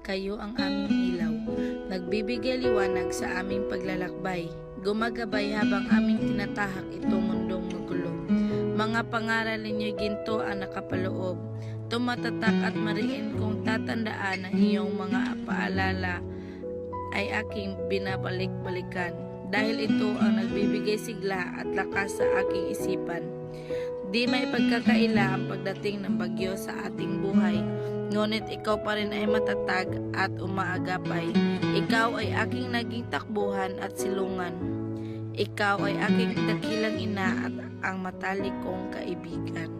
kayo ang aming ilaw. Nagbibigay liwanag sa aming paglalakbay. Gumagabay habang aming tinatahak itong mundong magulo. Mga pangaral ninyo'y ginto ang nakapaloob. Tumatatak at mariin kung tatandaan ang iyong mga paalala ay aking binabalik-balikan. Dahil ito ang nagbibigay sigla at lakas sa aking isipan. Di may pagkakaila ang pagdating ng bagyo sa ating buhay. Ngunit ikaw pa rin ay matatag at umaagapay. Ikaw ay aking naging takbuhan at silungan. Ikaw ay aking dakilang ina at ang matalik kong kaibigan.